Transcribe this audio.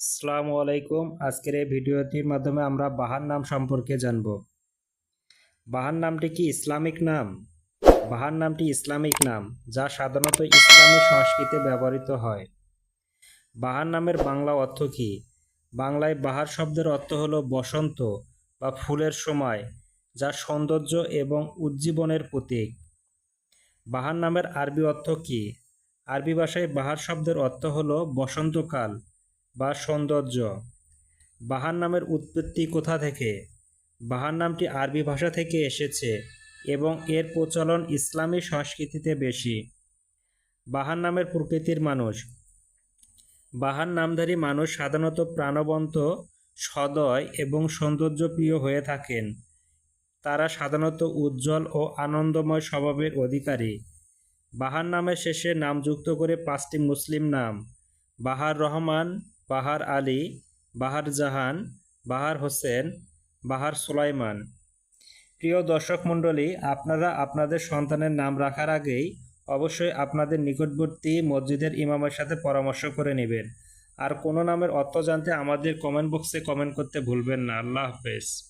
আসসালামু আলাইকুম। আজকের এই ভিডিওটির মাধ্যমে আমরা বাহার নাম সম্পর্কে জানব। বাহার নামটি কি ইসলামিক নাম? বাহার নামটি ইসলামিক নাম, যা সাধারণত ইসলামী সংস্কৃতিতে ব্যবহৃত হয়। বাহার নামের বাংলা অর্থ কী? বাংলায় বাহার শব্দের অর্থ হলো বসন্ত বা ফুলের সময়, যা সৌন্দর্য এবং উজ্জীবনের প্রতীক। বাহার নামের আরবি অর্থ কী? আরবি ভাষায় বাহার শব্দের অর্থ হলো বসন্তকাল বা সৌন্দর্য। বাহার নামের উৎপত্তি কোথা থেকে? বাহার নামটি আরবি ভাষা থেকে এসেছে এবং এর প্রচলন ইসলামী সংস্কৃতিতে বেশি। বাহার নামের প্রকৃতির মানুষ। বাহার নামধারী মানুষ সাধারণত প্রাণবন্ত, সদয় এবং সৌন্দর্যপ্রিয় হয়ে থাকেন। তারা সাধারণত উজ্জ্বল ও আনন্দময় স্বভাবের অধিকারী। বাহার নামের শেষে নাম যুক্ত করে পাঁচটি মুসলিম নাম বাহার রহমান বাহার আলী, বাহার জাহান, বাহার হোসেন, বাহার সুলাইমান। প্রিয় দর্শক মণ্ডলী, আপনারা আপনাদের সন্তানের নাম রাখার আগেই অবশ্যই আপনাদের নিকটবর্তী মসজিদের ইমামের সাথে পরামর্শ করে নেবেন। আর কোনো নামের অর্থ জানতে আমাদের কমেন্ট বক্সে কমেন্ট করতে ভুলবেন না। আল্লাহ হাফেজ।